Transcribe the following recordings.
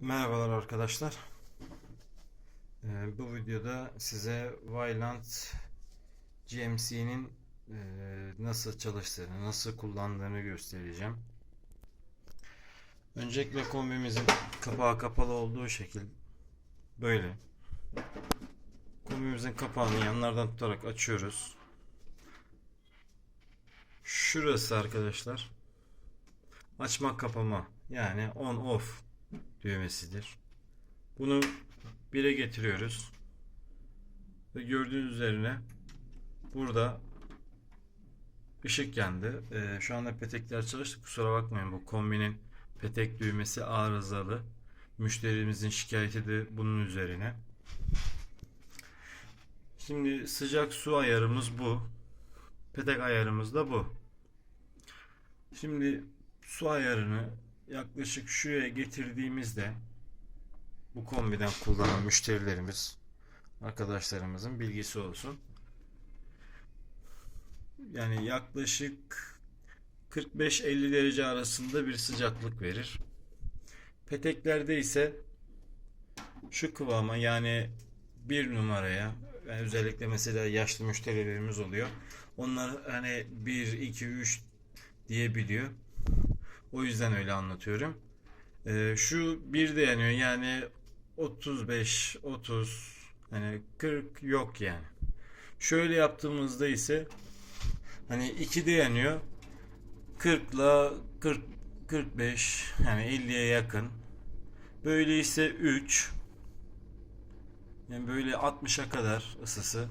Merhabalar arkadaşlar. Ee, bu videoda size Vylant GMC'nin e, nasıl çalıştığını, nasıl kullandığını göstereceğim. Öncelikle kombimizin kapağı kapalı olduğu şekil böyle. Kombimizin kapağını yanlardan tutarak açıyoruz. Şurası arkadaşlar. Açma kapama yani on off düğmesidir. Bunu 1'e getiriyoruz. Ve gördüğünüz üzerine burada ışık yandı. Ee, şu anda petekler çalıştı. Kusura bakmayın bu kombinin petek düğmesi arızalı. Müşterimizin şikayeti de bunun üzerine. Şimdi sıcak su ayarımız bu. Petek ayarımız da bu. Şimdi su ayarını yaklaşık şuraya getirdiğimizde bu kombiden kullanan müşterilerimiz arkadaşlarımızın bilgisi olsun. Yani yaklaşık 45-50 derece arasında bir sıcaklık verir. Peteklerde ise şu kıvama yani bir numaraya yani özellikle mesela yaşlı müşterilerimiz oluyor. Onlar hani 1, 2, 3 diyebiliyor. O yüzden öyle anlatıyorum. Ee, şu bir de yanıyor yani 35, 30 hani 40 yok yani. Şöyle yaptığımızda ise hani 2 de yanıyor. 40 ile 40 45 yani 50'ye yakın. Böyle ise 3 yani böyle 60'a kadar ısısı.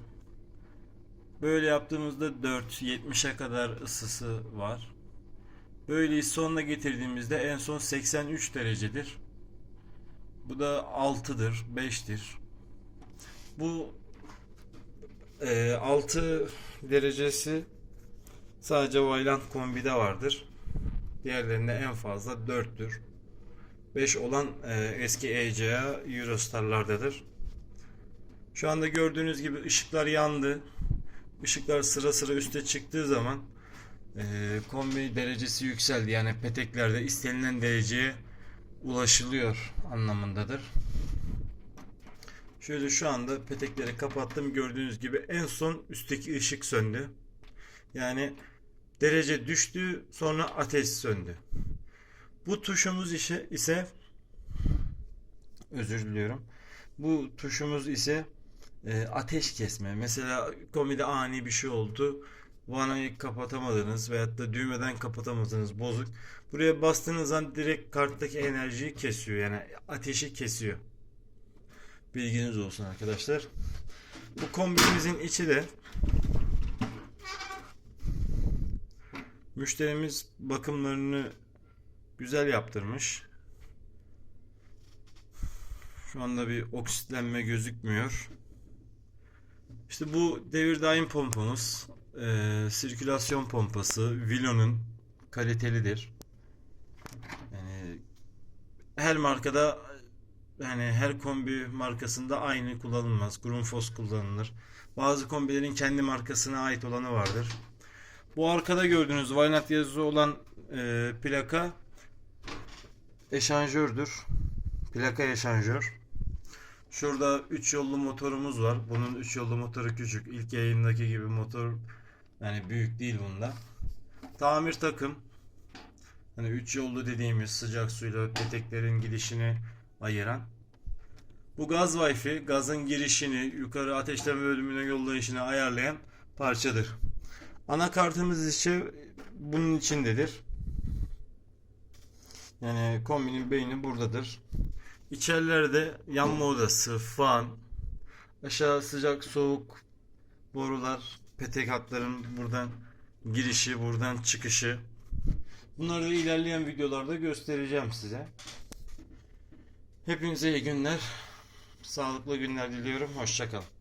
Böyle yaptığımızda 4 70'e kadar ısısı var. Böyleyi sonuna getirdiğimizde en son 83 derecedir. Bu da 6'dır, 5'tir. Bu e, 6 derecesi sadece Valiant kombide vardır. Diğerlerinde en fazla 4'tür. 5 olan e, eski ECA Eurostar'lardadır. Şu anda gördüğünüz gibi ışıklar yandı. Işıklar sıra sıra üste çıktığı zaman ee, kombi derecesi yükseldi. Yani peteklerde istenilen dereceye ulaşılıyor anlamındadır. Şöyle şu anda petekleri kapattım. Gördüğünüz gibi en son üstteki ışık söndü. Yani derece düştü sonra ateş söndü. Bu tuşumuz işe ise özür diliyorum. Bu tuşumuz ise e, ateş kesme. Mesela komide ani bir şey oldu vanayı kapatamadınız veyahut da düğmeden kapatamadınız bozuk. Buraya bastığınız an direkt karttaki enerjiyi kesiyor. Yani ateşi kesiyor. Bilginiz olsun arkadaşlar. Bu kombimizin içi de müşterimiz bakımlarını güzel yaptırmış. Şu anda bir oksitlenme gözükmüyor. İşte bu devir daim pompamız e, sirkülasyon pompası Vilo'nun kalitelidir. Yani her markada yani her kombi markasında aynı kullanılmaz. Grundfos kullanılır. Bazı kombilerin kendi markasına ait olanı vardır. Bu arkada gördüğünüz Vaynat yazısı olan e, plaka eşanjördür. Plaka eşanjör. Şurada 3 yollu motorumuz var. Bunun 3 yollu motoru küçük. İlk yayındaki gibi motor yani büyük değil bunda. Tamir takım. Hani 3 yollu dediğimiz sıcak suyla peteklerin gidişini ayıran. Bu gaz wifi gazın girişini yukarı ateşleme bölümüne yollayışını ayarlayan parçadır. Anakartımız ise bunun içindedir. Yani kombinin beyni buradadır. İçerilerde yanma odası, fan, aşağı sıcak soğuk borular, petek hatların buradan girişi, buradan çıkışı. Bunları ilerleyen videolarda göstereceğim size. Hepinize iyi günler. Sağlıklı günler diliyorum. Hoşçakalın.